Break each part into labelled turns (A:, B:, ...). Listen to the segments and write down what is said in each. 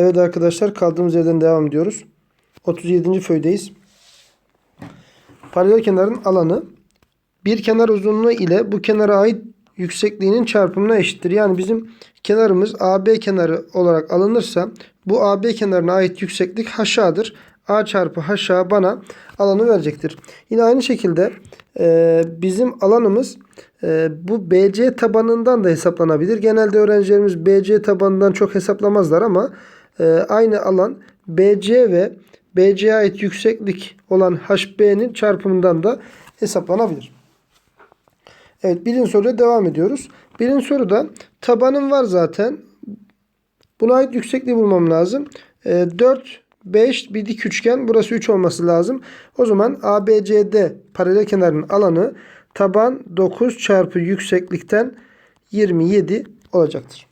A: Evet arkadaşlar kaldığımız yerden devam ediyoruz. 37. föydeyiz. Paralel kenarın alanı bir kenar uzunluğu ile bu kenara ait yüksekliğinin çarpımına eşittir. Yani bizim kenarımız AB kenarı olarak alınırsa bu AB kenarına ait yükseklik haşadır. A çarpı haşa bana alanı verecektir. Yine aynı şekilde e, bizim alanımız e, bu BC tabanından da hesaplanabilir. Genelde öğrencilerimiz BC tabanından çok hesaplamazlar ama e, aynı alan BC ve BC'ye ait yükseklik olan HB'nin çarpımından da hesaplanabilir. Evet birinci soruya devam ediyoruz. Birinci soruda tabanım var zaten. Buna ait yüksekliği bulmam lazım. E, 4, 5 bir dik üçgen. Burası 3 olması lazım. O zaman ABCD paralel kenarının alanı taban 9 çarpı yükseklikten 27 olacaktır.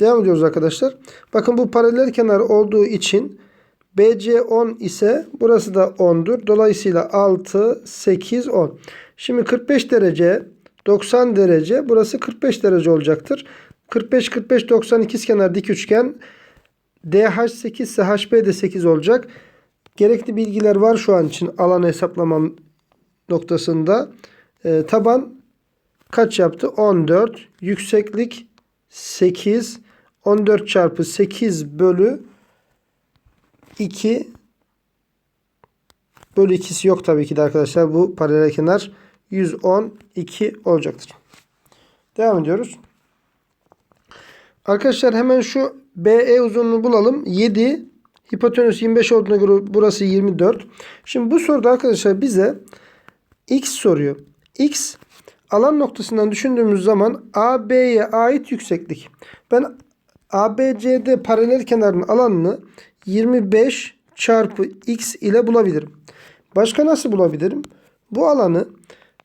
A: Devam ediyoruz arkadaşlar. Bakın bu paralel kenar olduğu için BC 10 ise burası da 10'dur. Dolayısıyla 6, 8, 10. Şimdi 45 derece, 90 derece. Burası 45 derece olacaktır. 45, 45, 90 ikizkenar dik üçgen. DH 8 ise HB de 8 olacak. Gerekli bilgiler var şu an için alan hesaplamam noktasında. Ee, taban kaç yaptı? 14. Yükseklik 8. 14 çarpı 8 bölü 2 bölü 2'si yok tabii ki de arkadaşlar. Bu paralel kenar 112 olacaktır. Devam ediyoruz. Arkadaşlar hemen şu BE uzunluğunu bulalım. 7 hipotenüs 25 olduğuna göre burası 24. Şimdi bu soruda arkadaşlar bize x soruyor. X alan noktasından düşündüğümüz zaman AB'ye ait yükseklik. Ben ABCD paralel kenarın alanını 25 çarpı x ile bulabilirim. Başka nasıl bulabilirim? Bu alanı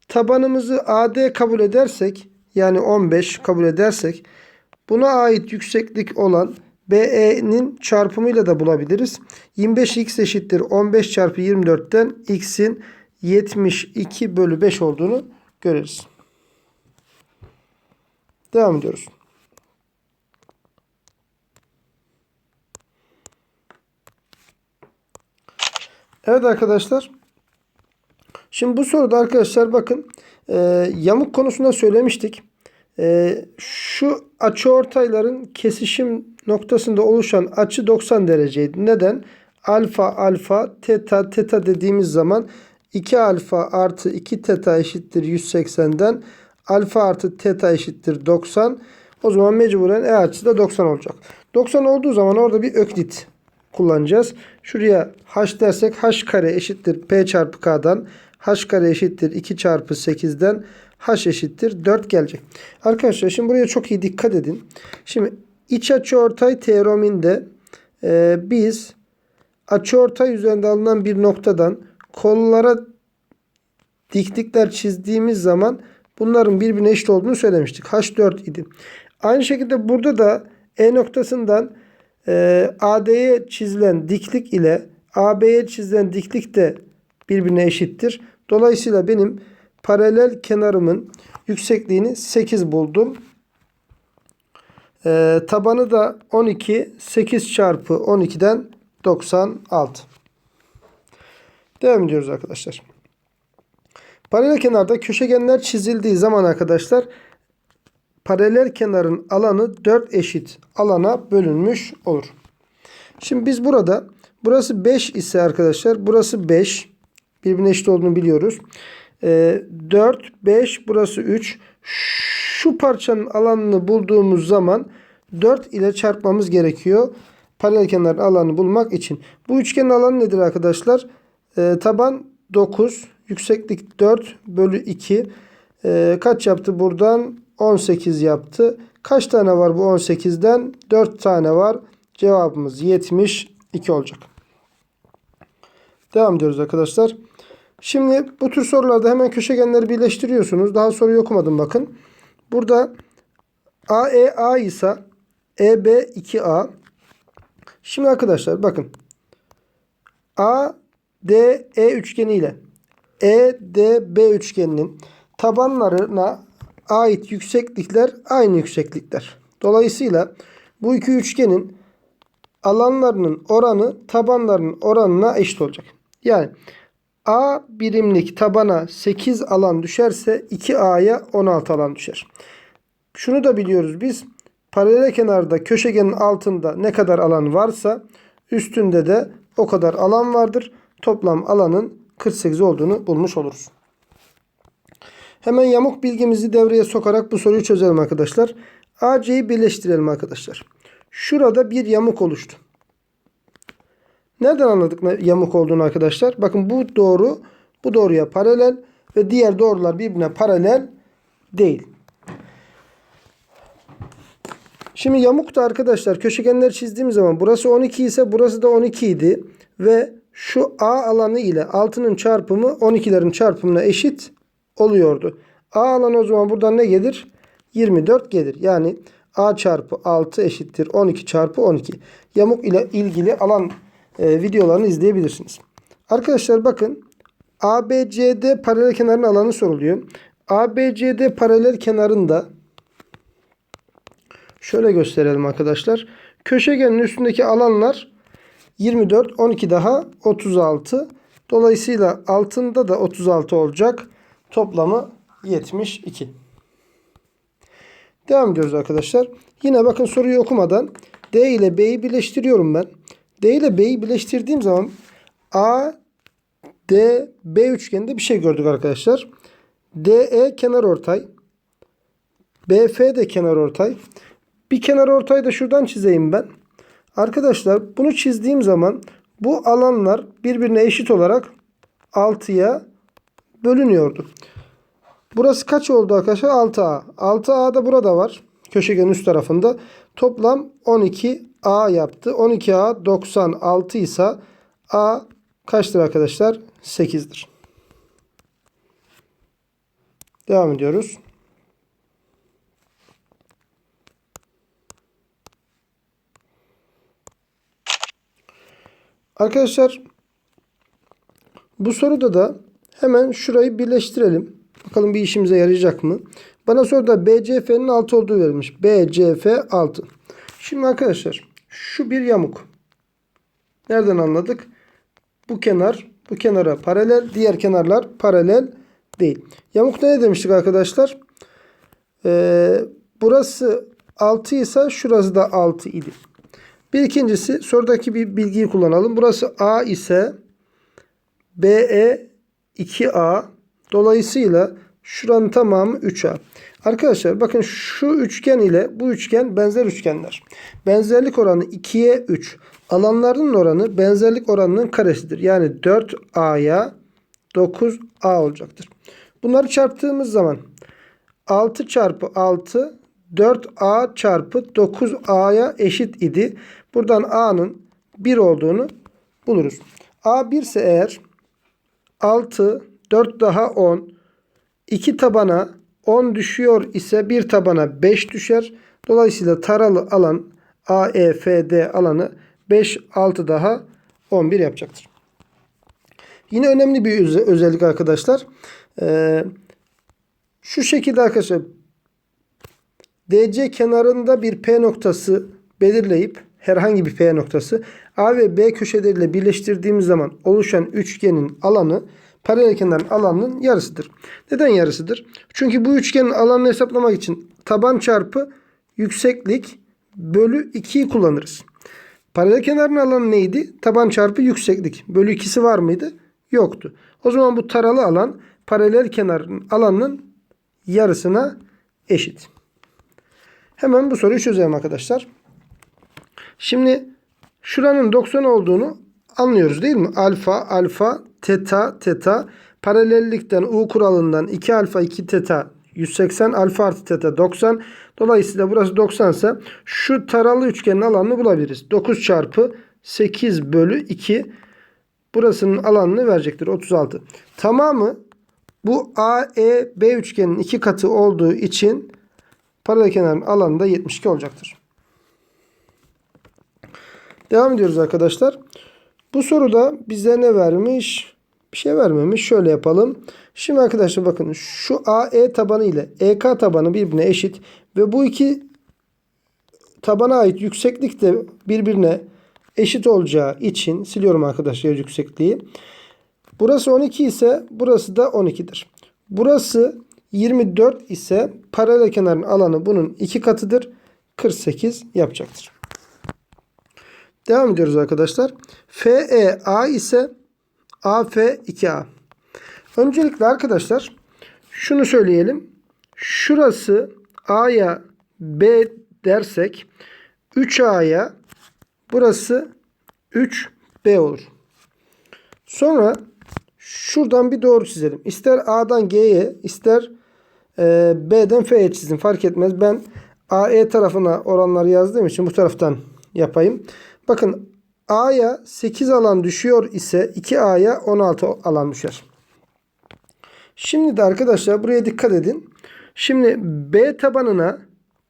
A: tabanımızı AD kabul edersek yani 15 kabul edersek buna ait yükseklik olan BE'nin çarpımıyla da bulabiliriz. 25x eşittir 15 çarpı 24'ten x'in 72 bölü 5 olduğunu görürüz. Devam ediyoruz. Evet arkadaşlar. Şimdi bu soruda arkadaşlar bakın e, yamuk konusunda söylemiştik. E, şu açı ortayların kesişim noktasında oluşan açı 90 dereceydi. Neden? Alfa alfa teta teta dediğimiz zaman 2 alfa artı 2 teta eşittir 180'den alfa artı teta eşittir 90. O zaman mecburen E açısı da 90 olacak. 90 olduğu zaman orada bir öklit kullanacağız. Şuraya h dersek h kare eşittir p çarpı k'dan. h kare eşittir 2 çarpı 8'den h eşittir 4 gelecek. Arkadaşlar şimdi buraya çok iyi dikkat edin. Şimdi iç açıortay teoreminde e, biz açıortay üzerinde alınan bir noktadan kollara diklikler çizdiğimiz zaman bunların birbirine eşit olduğunu söylemiştik. H4 idi. Aynı şekilde burada da E noktasından e, AD'ye çizilen diklik ile AB'ye çizilen diklik de birbirine eşittir. Dolayısıyla benim paralel kenarımın yüksekliğini 8 buldum. E, tabanı da 12. 8 çarpı 12'den 96. Devam ediyoruz arkadaşlar. Paralel kenarda köşegenler çizildiği zaman arkadaşlar paralel kenarın alanı 4 eşit alana bölünmüş olur. Şimdi biz burada burası 5 ise arkadaşlar burası 5 birbirine eşit olduğunu biliyoruz. Ee, 4, 5 burası 3. Şu parçanın alanını bulduğumuz zaman 4 ile çarpmamız gerekiyor. Paralel kenarın alanını bulmak için. Bu üçgenin alanı nedir arkadaşlar? Ee, taban 9, yükseklik 4 bölü 2. Ee, kaç yaptı buradan? 18 yaptı. Kaç tane var bu 18'den? 4 tane var. Cevabımız 72 olacak. Devam ediyoruz arkadaşlar. Şimdi bu tür sorularda hemen köşegenleri birleştiriyorsunuz. Daha soruyu okumadım bakın. Burada AEA ise EB 2A. Şimdi arkadaşlar bakın. ADE üçgeni ile EDB üçgeninin tabanlarına ait yükseklikler aynı yükseklikler. Dolayısıyla bu iki üçgenin alanlarının oranı tabanlarının oranına eşit olacak. Yani A birimlik tabana 8 alan düşerse 2A'ya 16 alan düşer. Şunu da biliyoruz biz. Paralel kenarda köşegenin altında ne kadar alan varsa üstünde de o kadar alan vardır. Toplam alanın 48 olduğunu bulmuş oluruz. Hemen yamuk bilgimizi devreye sokarak bu soruyu çözelim arkadaşlar. AC'yi birleştirelim arkadaşlar. Şurada bir yamuk oluştu. Nereden anladık yamuk olduğunu arkadaşlar? Bakın bu doğru bu doğruya paralel ve diğer doğrular birbirine paralel değil. Şimdi yamukta arkadaşlar köşegenler çizdiğim zaman burası 12 ise burası da 12 idi. Ve şu A alanı ile altının çarpımı 12'lerin çarpımına eşit oluyordu. A alanı o zaman buradan ne gelir? 24 gelir. Yani A çarpı 6 eşittir 12 çarpı 12. Yamuk ile ilgili alan e, videolarını izleyebilirsiniz. Arkadaşlar bakın ABCD paralel kenarın alanı soruluyor. ABCD paralel kenarında Şöyle gösterelim arkadaşlar. Köşegenin üstündeki alanlar 24, 12 daha 36. Dolayısıyla altında da 36 olacak. Toplamı 72. Devam ediyoruz arkadaşlar. Yine bakın soruyu okumadan D ile B'yi birleştiriyorum ben. D ile B'yi birleştirdiğim zaman A, D, B üçgeninde bir şey gördük arkadaşlar. DE kenar ortay. BF de kenar ortay. Bir kenar ortayı da şuradan çizeyim ben. Arkadaşlar bunu çizdiğim zaman bu alanlar birbirine eşit olarak 6'ya bölünüyordu. Burası kaç oldu arkadaşlar? 6A. 6A da burada var. Köşegenin üst tarafında. Toplam 12A yaptı. 12A 96 ise A kaçtır arkadaşlar? 8'dir. Devam ediyoruz. Arkadaşlar bu soruda da hemen şurayı birleştirelim. Bakalım bir işimize yarayacak mı? Bana soruda BCF'nin 6 olduğu verilmiş. BCF 6. Şimdi arkadaşlar şu bir yamuk. Nereden anladık? Bu kenar bu kenara paralel. Diğer kenarlar paralel değil. Yamukta ne demiştik arkadaşlar? Ee, burası 6 ise şurası da 6 idi. Bir ikincisi sorudaki bir bilgiyi kullanalım. Burası A ise BE 2A. Dolayısıyla şuranın tamamı 3A. Arkadaşlar bakın şu üçgen ile bu üçgen benzer üçgenler. Benzerlik oranı 2'ye 3. Alanlarının oranı benzerlik oranının karesidir. Yani 4A'ya 9A olacaktır. Bunları çarptığımız zaman 6 çarpı 6 4A çarpı 9A'ya eşit idi. Buradan A'nın 1 olduğunu buluruz. A 1 ise eğer 6, 4 daha 10, 2 tabana 10 düşüyor ise bir tabana 5 düşer. Dolayısıyla taralı alan AEFD alanı 5, 6 daha 11 yapacaktır. Yine önemli bir öze- özellik arkadaşlar. Ee, şu şekilde arkadaşlar DC kenarında bir P noktası belirleyip herhangi bir P noktası A ve B köşeleriyle birleştirdiğimiz zaman oluşan üçgenin alanı paralel kenarın alanının yarısıdır. Neden yarısıdır? Çünkü bu üçgenin alanını hesaplamak için taban çarpı yükseklik bölü 2'yi kullanırız. Paralel kenarın alanı neydi? Taban çarpı yükseklik. Bölü 2'si var mıydı? Yoktu. O zaman bu taralı alan paralel kenarın alanının yarısına eşit. Hemen bu soruyu çözelim arkadaşlar. Şimdi şuranın 90 olduğunu anlıyoruz değil mi? Alfa, alfa, teta, teta. Paralellikten U kuralından 2 alfa 2 teta 180 alfa artı teta 90. Dolayısıyla burası 90 ise şu taralı üçgenin alanını bulabiliriz. 9 çarpı 8 bölü 2 burasının alanını verecektir. 36. Tamamı bu AEB üçgenin iki katı olduğu için paralel kenarın alanı da 72 olacaktır. Devam ediyoruz arkadaşlar. Bu soruda bize ne vermiş? Bir şey vermemiş. Şöyle yapalım. Şimdi arkadaşlar bakın şu AE tabanı ile EK tabanı birbirine eşit ve bu iki tabana ait yükseklik de birbirine eşit olacağı için siliyorum arkadaşlar yüksekliği. Burası 12 ise burası da 12'dir. Burası 24 ise paralel kenarın alanı bunun iki katıdır. 48 yapacaktır. Devam ediyoruz arkadaşlar. FE A ise AF 2A. Öncelikle arkadaşlar şunu söyleyelim. Şurası A'ya B dersek 3A'ya burası 3B olur. Sonra şuradan bir doğru çizelim. İster A'dan G'ye ister e, B'den F'ye çizin fark etmez. Ben AE tarafına oranları yazdığım için bu taraftan yapayım. Bakın A'ya 8 alan düşüyor ise 2A'ya 16 alan düşer. Şimdi de arkadaşlar buraya dikkat edin. Şimdi B tabanına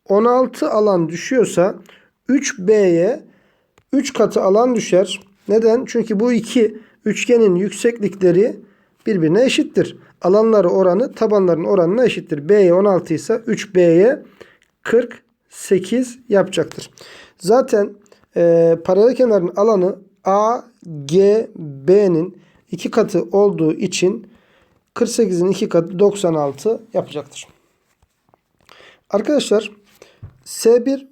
A: 16 alan düşüyorsa 3B'ye 3 katı alan düşer. Neden? Çünkü bu iki üçgenin yükseklikleri birbirine eşittir. Alanları oranı tabanların oranına eşittir. B'ye 16 ise 3B'ye 48 yapacaktır. Zaten e, paralel alanı A, G, B'nin iki katı olduğu için 48'in iki katı 96 yapacaktır. Arkadaşlar S1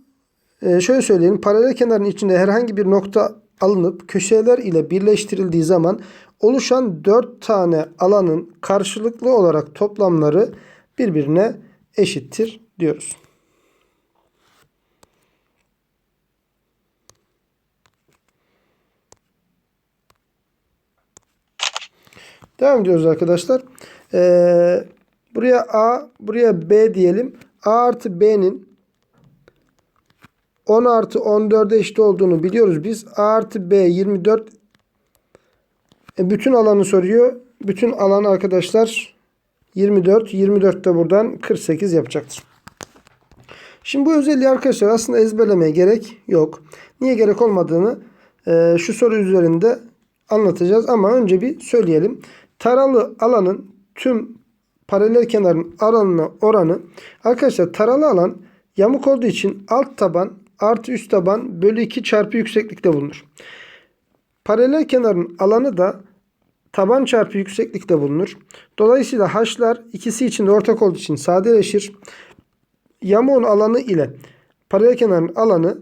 A: e, şöyle söyleyelim. Paralel kenarın içinde herhangi bir nokta alınıp köşeler ile birleştirildiği zaman oluşan 4 tane alanın karşılıklı olarak toplamları birbirine eşittir diyoruz. Devam ediyoruz arkadaşlar. Ee, buraya A, buraya B diyelim. A artı B'nin 10 artı 14'e eşit olduğunu biliyoruz biz. A artı B 24 e, bütün alanı soruyor. Bütün alan arkadaşlar 24. 24 de buradan 48 yapacaktır. Şimdi bu özelliği arkadaşlar aslında ezberlemeye gerek yok. Niye gerek olmadığını e, şu soru üzerinde anlatacağız. Ama önce bir söyleyelim. Taralı alanın tüm paralel kenarın alanına oranı arkadaşlar taralı alan yamuk olduğu için alt taban artı üst taban bölü 2 çarpı yükseklikte bulunur. Paralel kenarın alanı da taban çarpı yükseklikte bulunur. Dolayısıyla haşlar ikisi için de ortak olduğu için sadeleşir. Yamuğun alanı ile paralel kenarın alanı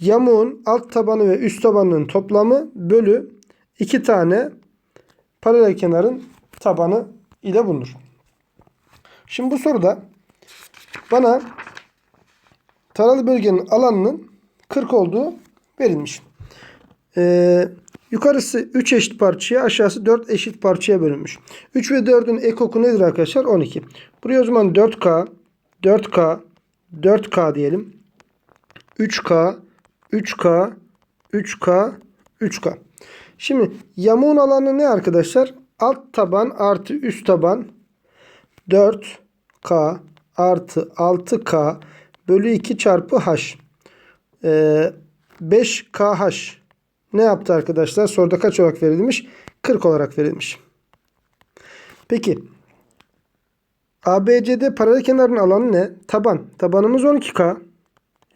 A: yamuğun alt tabanı ve üst tabanının toplamı bölü iki tane paralel kenarın tabanı ile bulunur. Şimdi bu soruda bana taralı bölgenin alanının 40 olduğu verilmiş. Ee, yukarısı 3 eşit parçaya aşağısı 4 eşit parçaya bölünmüş. 3 ve 4'ün ekoku nedir arkadaşlar? 12. Buraya o zaman 4K, 4K, 4K diyelim. 3K, 3K, 3K, 3K. Şimdi yamuğun alanı ne arkadaşlar? Alt taban artı üst taban 4K artı 6K bölü 2 çarpı H. Ee, 5KH ne yaptı arkadaşlar? Soruda kaç olarak verilmiş? 40 olarak verilmiş. Peki ABCD paralel kenarın alanı ne? Taban. Tabanımız 12K.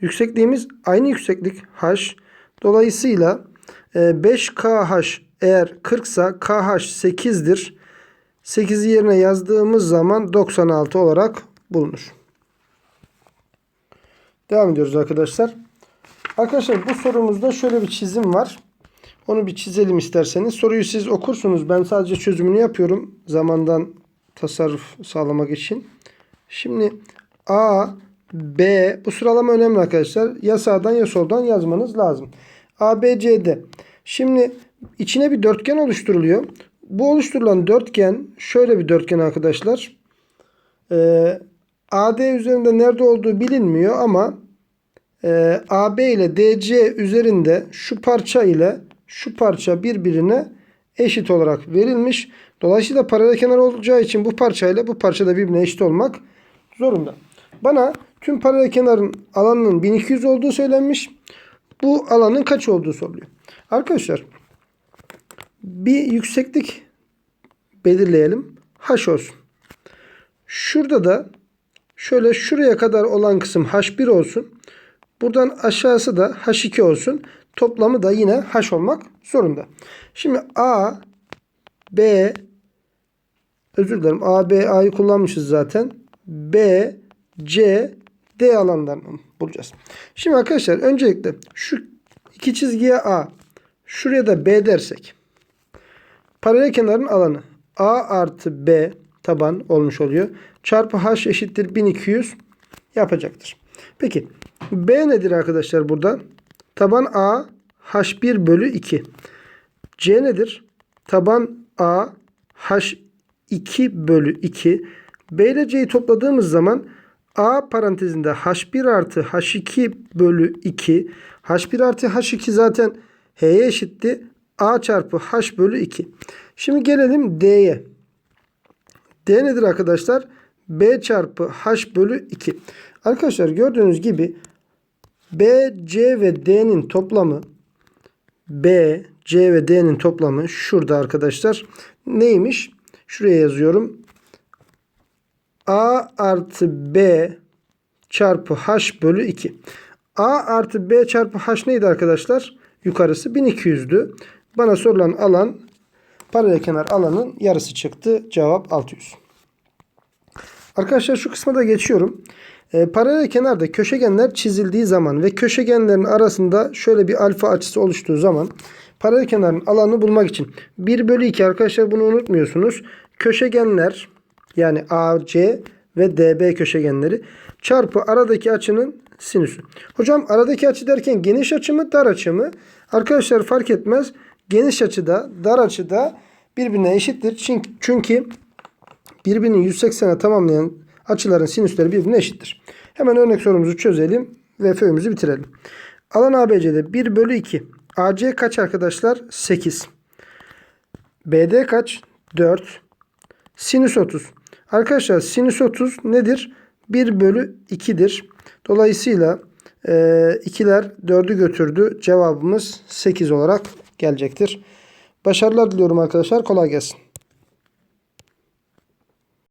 A: Yüksekliğimiz aynı yükseklik H. Dolayısıyla 5KH eğer 40 ise KH 8'dir. 8'i yerine yazdığımız zaman 96 olarak bulunur. Devam ediyoruz arkadaşlar. Arkadaşlar bu sorumuzda şöyle bir çizim var. Onu bir çizelim isterseniz. Soruyu siz okursunuz. Ben sadece çözümünü yapıyorum. Zamandan tasarruf sağlamak için. Şimdi A, B bu sıralama önemli arkadaşlar. Ya sağdan ya soldan yazmanız lazım. A, B, C, D. Şimdi içine bir dörtgen oluşturuluyor. Bu oluşturulan dörtgen şöyle bir dörtgen arkadaşlar. Ee, AD üzerinde nerede olduğu bilinmiyor ama e, AB ile DC üzerinde şu parça ile şu parça birbirine eşit olarak verilmiş. Dolayısıyla paralel kenar olacağı için bu parça ile bu parça da birbirine eşit olmak zorunda. Bana tüm paralel kenarın alanının 1200 olduğu söylenmiş. Bu alanın kaç olduğu soruluyor. Arkadaşlar bir yükseklik belirleyelim. H olsun. Şurada da şöyle şuraya kadar olan kısım H1 olsun. Buradan aşağısı da H2 olsun. Toplamı da yine H olmak zorunda. Şimdi A, B, özür dilerim. A, B, A'yı kullanmışız zaten. B, C, D alanlarını bulacağız. Şimdi arkadaşlar öncelikle şu iki çizgiye A, şuraya da B dersek. Paralel kenarın alanı A artı B taban olmuş oluyor. Çarpı H eşittir 1200 yapacaktır. Peki B nedir arkadaşlar burada? Taban A H1 bölü 2. C nedir? Taban A H2 bölü 2. B ile C'yi topladığımız zaman A parantezinde H1 artı H2 bölü 2. H1 artı H2 zaten H'ye eşitti. A çarpı H bölü 2. Şimdi gelelim D'ye. D nedir arkadaşlar? B çarpı H bölü 2. Arkadaşlar gördüğünüz gibi B, C ve D'nin toplamı B, C ve D'nin toplamı şurada arkadaşlar. Neymiş? Şuraya yazıyorum. A artı B çarpı H bölü 2. A artı B çarpı H neydi arkadaşlar? Yukarısı 1200'dü. Bana sorulan alan paralel kenar alanın yarısı çıktı. Cevap 600. Arkadaşlar şu kısma da geçiyorum. E, paralel kenarda köşegenler çizildiği zaman ve köşegenlerin arasında şöyle bir alfa açısı oluştuğu zaman paralel kenarın alanını bulmak için 1 bölü 2 arkadaşlar bunu unutmuyorsunuz. Köşegenler yani AC ve DB köşegenleri çarpı aradaki açının sinüsü. Hocam aradaki açı derken geniş açı mı dar açı mı? Arkadaşlar fark etmez. Geniş açıda dar açıda birbirine eşittir. Çünkü, çünkü birbirini 180'e tamamlayan açıların sinüsleri birbirine eşittir. Hemen örnek sorumuzu çözelim ve föyümüzü bitirelim. Alan ABC'de 1 bölü 2. AC kaç arkadaşlar? 8. BD kaç? 4. Sinüs 30. Arkadaşlar sinüs 30 nedir? 1 bölü 2'dir. Dolayısıyla e, ikiler 4'ü götürdü. Cevabımız 8 olarak gelecektir. Başarılar diliyorum arkadaşlar. Kolay gelsin.